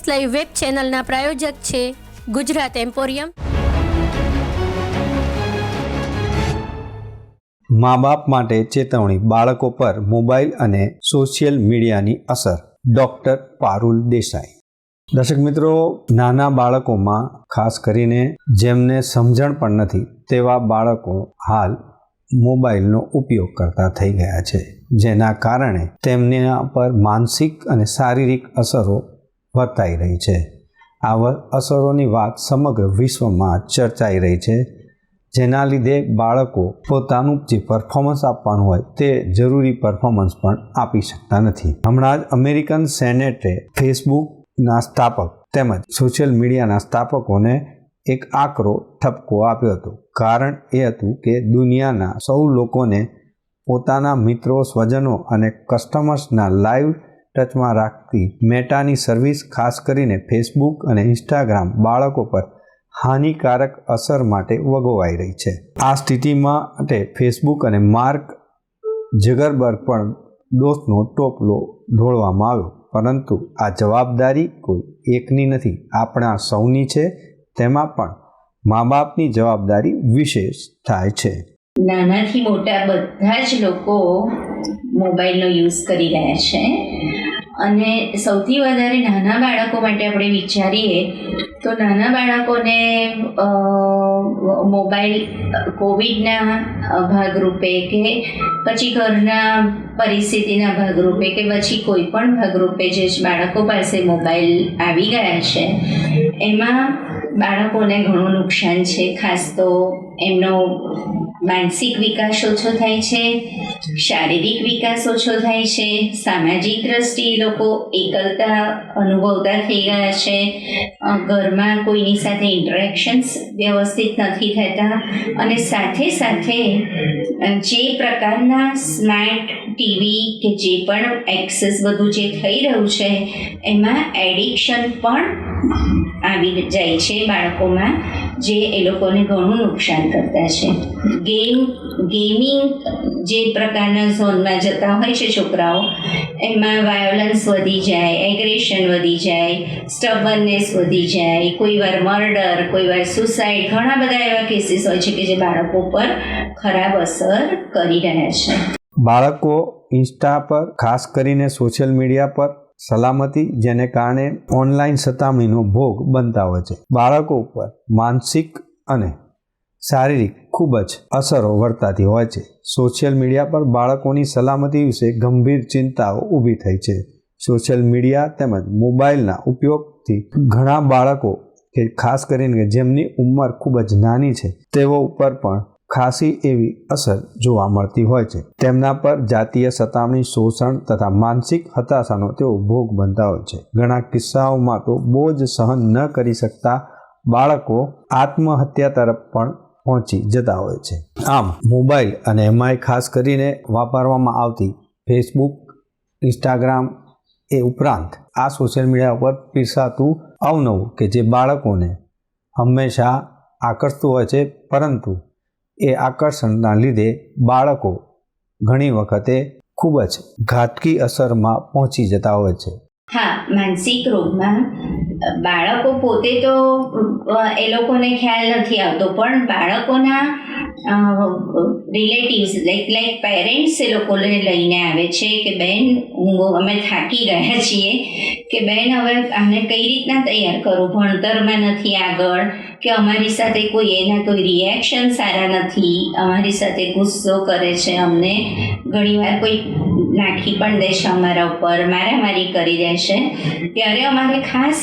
S live web ચેનલના પ્રાયોજક છે Gujarat emporium. મા બાપ માટે ચેતવણી બાળકો પર મોબાઈલ અને સોશિયલ મીડિયાની અસર. ડૉક્ટર પારુલ દેસાઈ. દર્શક મિત્રો, નાના બાળકોમાં, ખાસ કરીને જેમને સમજણ પણ નથી, તેવા બાળકો હાલ મોબાઈલનો ઉપયોગ કરતા થઈ ગયા છે, જેના કારણે તેમના પર માનસિક અને શારીરિક અસરો વર્તાઈ રહી છે. આ અસરોની વાત સમગ્ર વિશ્વમાં ચર્ચાઈ રહી છે. જેના લીધે બાળકો પોતાનું જે પરફોર્મન્સ આપવાનું હોય તે જરૂરી પરફોર્મન્સ પણ આપી શકતા નથી. હમણાં જ અમેરિકન સેનેટે ફેસબુકના સ્થાપક તેમજ સોશિયલ મીડિયાના સ્થાપકોને એક આકરો ઠપકો આપ્યો હતો. કારણ એ હતું કે દુનિયાના સૌ લોકોને પોતાના મિત્રો, સ્વજનો અને કસ્ટમર્સના લાઈવ ટચમાં રાખતી મેટાની સર્વિસ ખાસ કરીને ફેસબુક અને ઇન્સ્ટાગ્રામ બાળકો પર હાનિકારક અસર માટે વગોવાઈ રહી છે. આ સ્થિતિમાં માટે ફેસબુક અને માર્ક જગરબર્ગ પણ દોષનો ટોપલો ઢોળવામાં આવ્યો. પરંતુ આ જવાબદારી કોઈ એકની નથી. આપણા સૌની છે, તેમાં પણ મા બાપની જવાબદારી વિશેષ થાય છે. નાનાથી મોટા બધા જ લોકો મોબાઈલનો યુઝ કરી રહ્યા છે. અને સૌથી વધારે નાના બાળકો માટે આપણે વિચારીએ, તો નાના બાળકોને મોબાઈલ, કોવિડના ભાગરૂપે કે પછી ઘરના પરિસ્થિતિના ભાગરૂપે કે પછી કોઈ પણ ભાગરૂપે જે બાળકો પાસે મોબાઈલ આવી ગયા છે, એમાં બાળકોને ઘણું નુકસાન છે. ખાસ તો એમનો માનસિક વિકાસ ઓછો થાય છે, શારીરિક વિકાસ ઓછો થાય છે, સામાજિક દ્રષ્ટિએ લોકો એકલતા અનુભવતા થઈ ગયા છે. ઘરમાં કોઈની સાથે ઇન્ટરેક્શન્સ વ્યવસ્થિત નથી થતા અને સાથે સાથે જે પ્રકારના સ્માર્ટ ટીવી કે જે પણ એક્સેસ બધું જે થઈ રહ્યું છે, એમાં એડિક્શન પણ આવી જાય છે બાળકોમાં. જે એ લોકોને ઘણું નુકસાન કરતા છે. ગેમ ગેમિંગ જે પ્રકારના ઝોનમાં જતા હોય છે છોકરાઓ, એમાં વાયોલન્સ વધી જાય એગ્રેશન વધી જાય સ્ટબનનેસ વધી જાય, કોઈ વાર મર્ડર કોઈ વાર સુસાઇડ ઘણા બધા એવા કેસીસ હોય છે કે જે બાળકો પર ખરાબ અસર કરી રહ્યા છે. બાળકો ઇન્સ્ટા પર, ખાસ કરીને સોશિયલ મીડિયા પર સલામતી, જેને કારણે ઓનલાઈન સતામણીનો ભોગ બનતા હોય છે. બાળકો ઉપર માનસિક અને શારીરિક ખૂબ જ અસરો વર્તાતી હોય છે. સોશિયલ મીડિયા પર બાળકોની સલામતી વિશે ગંભીર ચિંતાઓ ઊભી થઈ છે. સોશિયલ મીડિયા તેમજ મોબાઈલના ઉપયોગથી ઘણા બાળકો કે ખાસ કરીને જેમની ઉંમર ખૂબ જ નાની છે, તેઓ ઉપર પણ ખાસી એવી અસર જોવા મળતી હોય છે. તેમના પર જાતીય સતામણી શોષણ તથા માનસિક હતાશાનો તેઓ ભોગ બનતા હોય છે. ઘણા કિસ્સાઓમાં તો બોજ સહન ન કરી શકતા બાળકો આત્મહત્યા તરફ પણ પહોંચી જતા હોય છે. આમ, મોબાઈલ અને એમાંય ખાસ કરીને વાપરવામાં આવતી ફેસબુક, ઇન્સ્ટાગ્રામ એ ઉપરાંત આ સોશિયલ મીડિયા ઉપર પીરસાતું અવનવું કે જે બાળકોને હંમેશા આકર્ષતું હોય છે, પરંતુ એ આકર્ષણના લીધે બાળકો ઘણી વખતે ખૂબ જ ઘાતકી અસરમાં પહોંચી જતા હોય છે. હા, માનસિક રોગમાં બાળકો પોતે તો એ લોકોને ખ્યાલ નથી આવતો, પણ બાળકોના રિલેટિવ્સ લાઈક લાઈક પેરેન્ટ્સ એ લોકોને લઈને આવે છે કે બેન, હું અમે થાકી ગયા છીએ કે બેન, હવે આને કઈ રીતના તૈયાર કરું? ભણતરમાં નથી આગળ કે અમારી સાથે કોઈ એના કોઈ રિએક્શન સારા નથી? અમારી સાથે ગુસ્સો કરે છે અમને? ઘણીવાર કોઈ નાખી પણ દેશે અમારા ઉપર, મારામારી કરી દેશે. ત્યારે અમારે ખાસ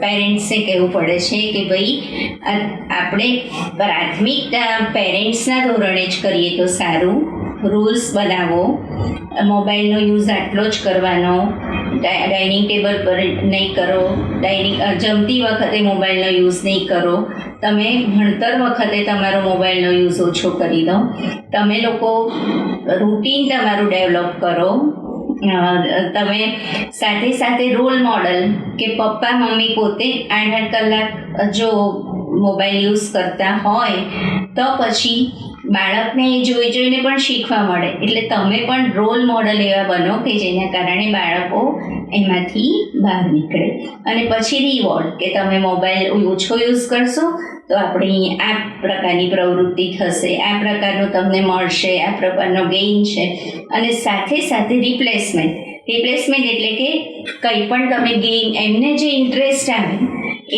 પેરેન્ટ્સે કહેવું પડે છે કે ભાઈ આપણે પ્રાથમિક પેરેન્ટ્સના ધોરણે જ કરીએ તો સારું. રૂલ્સ બનાવો. મોબાઈલનો યુઝ આટલો જ કરવાનો. ડાઇનિંગ ટેબલ પર નહીં કરો. ડાઇનિંગ જમતી વખતે મોબાઈલનો યુઝ નહીં કરો. તમે ભણતર વખતે તમારો મોબાઈલનો યુઝ ઓછો કરી દો. તમે લોકો રૂટીન તમારું ડેવલપ કરો. તમે સાથે સાથે રોલ મોડલ કે પપ્પા, મમ્મી પોતે આઠ આઠ કલાક જો મોબાઈલ યુઝ કરતા હોય, તો પછી બાળકને એ જોઈ જોઈને પણ શીખવા મળે. એટલે તમે પણ રોલ મોડલ એવા બનો કે જેના કારણે બાળકો એમાંથી બહાર નીકળે. અને પછી રિવોર્ડ કે તમે મોબાઈલ ઓછો યુઝ કરશો, તો આપણી આ પ્રકારની પ્રવૃત્તિ થશે. આ પ્રકારનું તમને મળશે, આ પ્રકારનો ગેઇન છે. અને સાથે સાથે રિપ્લેસમેન્ટ રિપ્લેસમેન્ટ એટલે કે કંઈ પણ તમે ગેઇન એમને જે ઇન્ટરેસ્ટ આવે,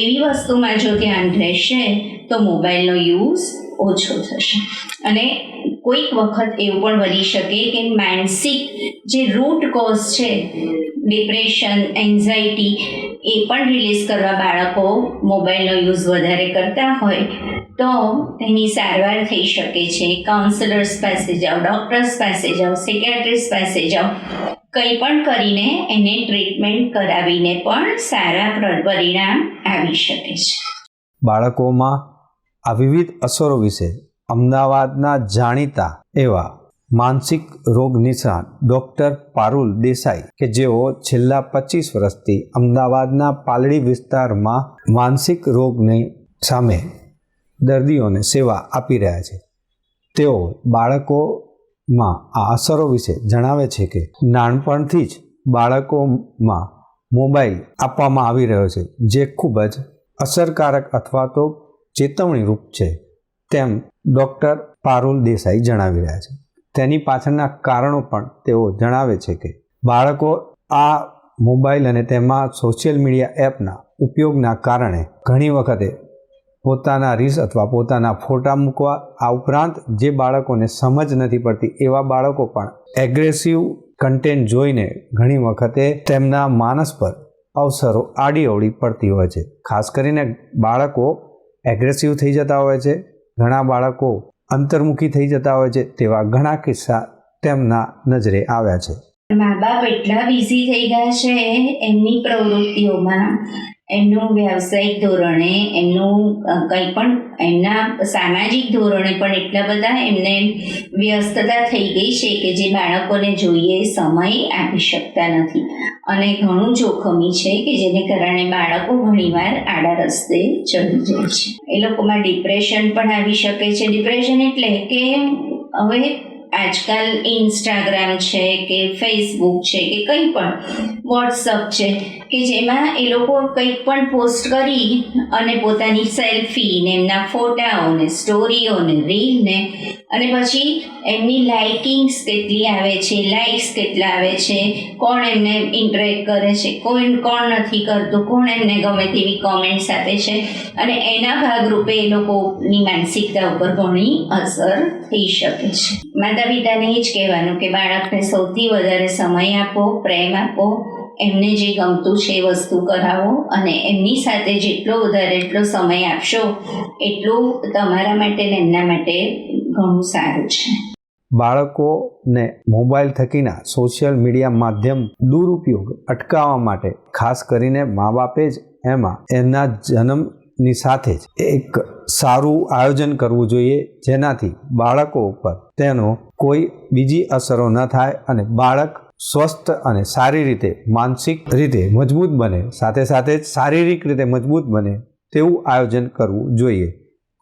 એવી વસ્તુમાં જો ધ્યાન રહેશે, તો મોબાઈલનો યુઝ ઓછો થશે. અને કોઈક વખત એવું પણ બની શકે કે માનસિક જે રૂટ કોઝ છે ડિપ્રેશન એન્ઝાયટી એ પણ રિલીઝ કરવા બાળકો મોબાઈલનો યુઝ વધારે કરતા હોય, તો તેની સારવાર થઈ શકે છે. કાઉન્સેલર્સ પાસે જાઓ ડૉક્ટર્સ પાસે જાઓ સિકેટ્રિસ્ટ પાસે જાઓ, કંઈ પણ કરીને એને ટ્રીટમેન્ટ કરાવીને પણ સારા પરિણામ આવી શકે છે. બાળકોમાં આ વિવિધ અસરો વિશે અમદાવાદના જાણીતા એવા માનસિક રોગ નિષ્ણાત ડૉક્ટર પારુલ દેસાઈ કે જેઓ છેલ્લા પચીસ વર્ષથી અમદાવાદના પાલડી વિસ્તારમાં માનસિક રોગની સામે દર્દીઓને સેવા આપી રહ્યા છે. તેઓ બાળકોમાં આ અસરો વિશે જણાવે છે કે નાનપણથી જ બાળકોમાં મોબાઈલ આપવામાં આવી રહ્યો છે, જે ખૂબ જ અસરકારક અથવા તો ચેતવણીરૂપ છે. તેમ ડૉક્ટર પારુલ દેસાઈ જણાવી રહ્યા છે. તેની પાછળના કારણો પણ તેઓ જણાવે છે કે બાળકો આ મોબાઈલ અને તેમાં સોશિયલ મીડિયા એપના ઉપયોગના કારણે ઘણી વખતે પોતાના રીસ અથવા પોતાના ફોટા મૂકવા આ ઉપરાંત જે બાળકોને સમજ નથી પડતી એવા બાળકો પણ એગ્રેસિવ કન્ટેન્ટ જોઈને ઘણી વખતે તેમના માનસ પર અવસરો આડી અવડી પડતી હોય છે. ખાસ કરીને બાળકો એગ્રેસિવ થઈ જતા હોય છે ઘણા બાળકો અંતર્મુખી થઈ જતા હોય છે તેવા ઘણા કિસ્સા તેમના નજરે આવ્યા છે. મા બાપ એટલા બિઝી થઈ ગયા છે એમની પ્રવૃત્તિઓમાં. એમનું વ્યવસાયિક ધોરણે, એમનું કંઈ પણ, એમના સામાજિક ધોરણે પણ એટલા બધા એમને વ્યસ્તતા થઈ ગઈ છે કે જે બાળકોને જોઈએ સમય આપી શકતા નથી. અને ઘણું જોખમી છે કે જેને કારણે બાળકો ઘણીવાર આડા રસ્તે ચડી જાય છે. એ લોકોમાં ડિપ્રેશન પણ આવી શકે છે. ડિપ્રેશન એટલે કે હવે આજકાલ ઇન્સ્ટાગ્રામ છે કે ફેસબુક છે કે કંઈ પણ વોટ્સઅપ છે, કે જેમાં એ લોકો કંઈ પણ પોસ્ટ કરી અને પોતાની સેલ્ફી ને એમના ફોટાઓને સ્ટોરીઓને રીલને અને પછી એમની લાઇકિંગ્સ કેટલી આવે છે લાઇક્સ કેટલા આવે છે, કોણ એમને ઇન્ટરેક્ટ કરે છે, કોઈ કોણ નથી કરતું, કોણ એમને ગમે તેવી કોમેન્ટ્સ આપે છે, અને એના ભાગરૂપે એ લોકોની માનસિકતા ઉપર ઘણી અસર થઈ શકે છે. માતા પિતાને એ જ કહેવાનું કે, બાળકને સૌથી વધારે સમય આપો, પ્રેમ આપો, એમને જે ગમતું છે એ વસ્તુ કરાવો અને એમની સાથે જેટલો વધારે એટલો સમય આપશો, એટલું તમારા માટે ને એમના માટે ઘણું સારું છે. બાળકોને મોબાઈલ થકીના સોશિયલ મીડિયા માધ્યમ દુરુપયોગ અટકાવવા માટે ખાસ કરીને મા બાપે જ એમાં એમના જન્મની સાથે જ એક સારું આયોજન કરવું જોઈએ, જેનાથી બાળકો ઉપર તેનો કોઈ બીજી અસરો ન થાય અને બાળક સ્વસ્થ અને સારી રીતે માનસિક રીતે મજબૂત બને, સાથે સાથે જ શારીરિક રીતે મજબૂત બને તેવું આયોજન કરવું જોઈએ.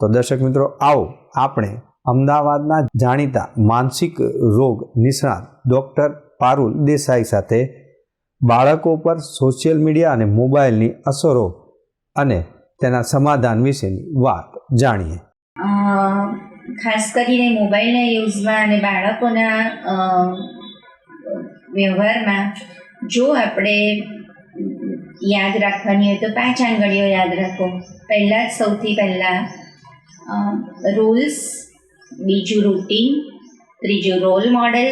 તો દર્શક મિત્રો, આવો આપણે અમદાવાદના જાણીતા માનસિક રોગ નિષ્ણાત ડૉક્ટર પારુલ દેસાઈ સાથે બાળકો પર સોશિયલ મીડિયા અને મોબાઈલની અસરો અને તેના સમાધાન વિશેની વાત જાણીએ. ખાસ કરીને મોબાઈલના યુઝમાં અને બાળકોના વ્યવહારમાં જો આપણે યાદ રાખવાની હોય તો પાંચ આંગળીઓ યાદ રાખો. પહેલાં સૌથી પહેલાં રૂલ્સ બીજું રૂટીન ત્રીજું રોલ મોડેલ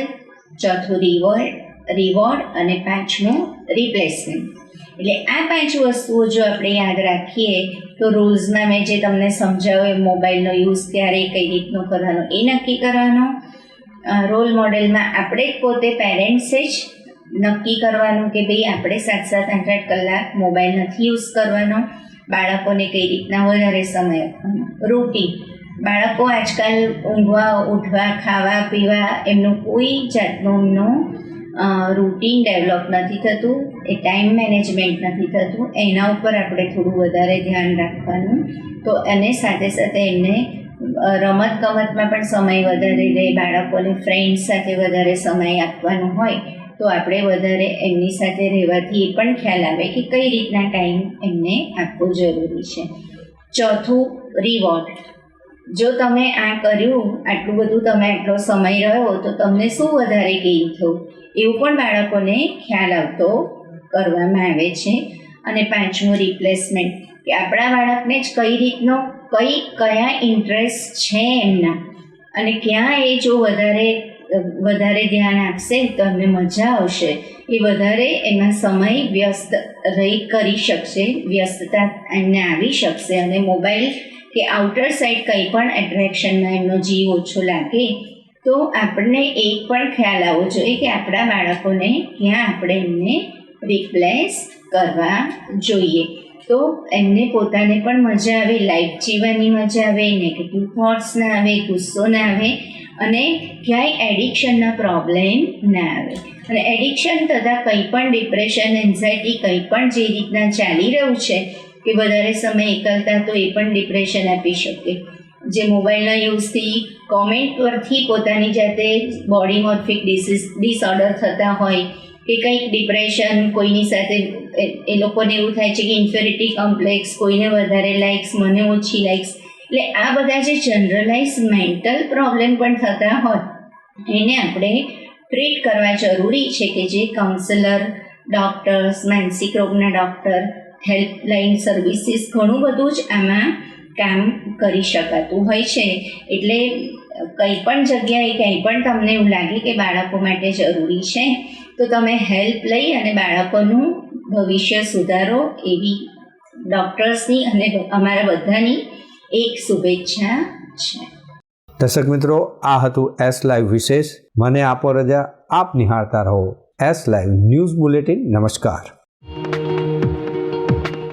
ચોથું રિવોર્ડ રિવોર્ડ અને પાંચમું રિપ્લેસમેન્ટ એટલે આ પાંચ વસ્તુઓ જો આપણે યાદ રાખીએ, તો રોજના મેં જે તમને સમજાવ્યું એ મોબાઈલનો યુઝ ક્યારે કઈ રીતનો કરવાનો, એ નક્કી કરવાનો. રોલ મોડેલમાં આપણે પોતે પેરેન્ટ્સે જ નક્કી કરવાનું કે ભાઈ આપણે સાત સાત આઠ આઠ કલાક મોબાઈલ નથી યુઝ કરવાનો. બાળકોને કઈ રીતના વધારે સમય આપવાનો રૂટીન. બાળકો આજકાલ ઊંઘવા, ઉઠવા, ખાવા, પીવા એમનું કોઈ જાતનું એમનું રૂટીન ડેવલપ નથી થતું, એ ટાઈમ મેનેજમેન્ટ નથી થતું, એના ઉપર આપણે થોડું વધારે ધ્યાન રાખવાનું. તો અને સાથે સાથે એમને રમત ગમતમાં પણ સમય વધારે રહે, બાળકોને ફ્રેન્ડ્સ સાથે વધારે સમય આપવાનો હોય, તો આપણે વધારે એમની સાથે રહેવાથી એ પણ ખ્યાલ આવે કે કઈ રીતના ટાઈમ એમને આપવો જરૂરી છે. ચોથું રિવોર્ડ જો તમે આ કર્યું, આટલું બધું તમે આટલો સમય રહ્યો, તો તમને શું વધારે ગેઇન થયું? એવું પણ બાળકોને ખ્યાલ આવતો કરવામાં આવે છે. અને પાંચમું રિપ્લેસમેન્ટ કે આપણા બાળકને જ કઈ રીતનો, કઈ, કયા ઇન્ટરેસ્ટ છે એમના? અને ક્યાં એ જો વધારે વધારે ધ્યાન આપશે તો એમને મજા આવશે. એ વધારે એમાં સમય વ્યસ્ત રહી કરી શકશે, વ્યસ્તતા એમને આવી શકશે અને મોબાઈલ કે આઉટર સાઈડ કંઈ પણ એટ્રેક્શનમાં એમનો જીવ ઓછો લાગે, તો આપણને એક પણ ખ્યાલ આવવો જોઈએ કે આપણા બાળકોને ક્યાં આપણે એમને રિપ્લેસ કરવા જોઈએ. તો એમને પોતાને પણ મજા આવે લાઈફ જીવવાની મજા આવે નેગેટિવ થોટ્સ ના આવે, ગુસ્સો ના આવે અને ક્યાંય એડિક્શનના પ્રોબ્લેમ ના આવે. અને એડિક્શન તથા કંઈ પણ ડિપ્રેશન, એન્ઝાયટી કંઈ પણ જે રીતના ચાલી રહ્યું છે કે વધારે સમય એકલતા, તો એ પણ ડિપ્રેશન આપી શકે. જે મોબાઈલના યુઝથી કોમેન્ટ પરથી પોતાની જાતે બોડી મોર્ફિક ડિસીઝ, ડિસઓર્ડર થતા હોય કે કંઈક ડિપ્રેશન, કોઈની સાથે એ- લોકોને એવું થાય છે કે ઇન્ફેરિટી કોમ્પ્લેક્સ, કોઈને વધારે લાઇક્સ, મને ઓછી લાઇક્સ એટલે આ બધા જે જનરલાઇઝ મેન્ટલ પ્રોબ્લેમ પણ થતા હોય, એને આપણે ટ્રીટ કરવા જરૂરી છે કે જે કાઉન્સેલર ડૉક્ટર્સ માનસિક રોગના ડૉક્ટર હેલ્પલાઇન સર્વિસીસ ઘણું બધું જ આમાં કામ કરી શકાતું હોય છે. એટલે કંઈ પણ જગ્યાએ કંઈ પણ તમને એવું લાગે કે બાળકો માટે જરૂરી છે, તો તમે હેલ્પ લઈ અને બાળકોનું ભવિષ્ય સુધારો એવી ડૉક્ટર્સની અને અમારા બધાની એક શુભેચ્છા છે. દર્શક મિત્રો, આ હતું એસ લાઈવ વિશેષ. મને આપો રજા, આપ નિહાળતા રહો. એસ લાઈવ ન્યૂઝ બુલેટિન, નમસ્કાર.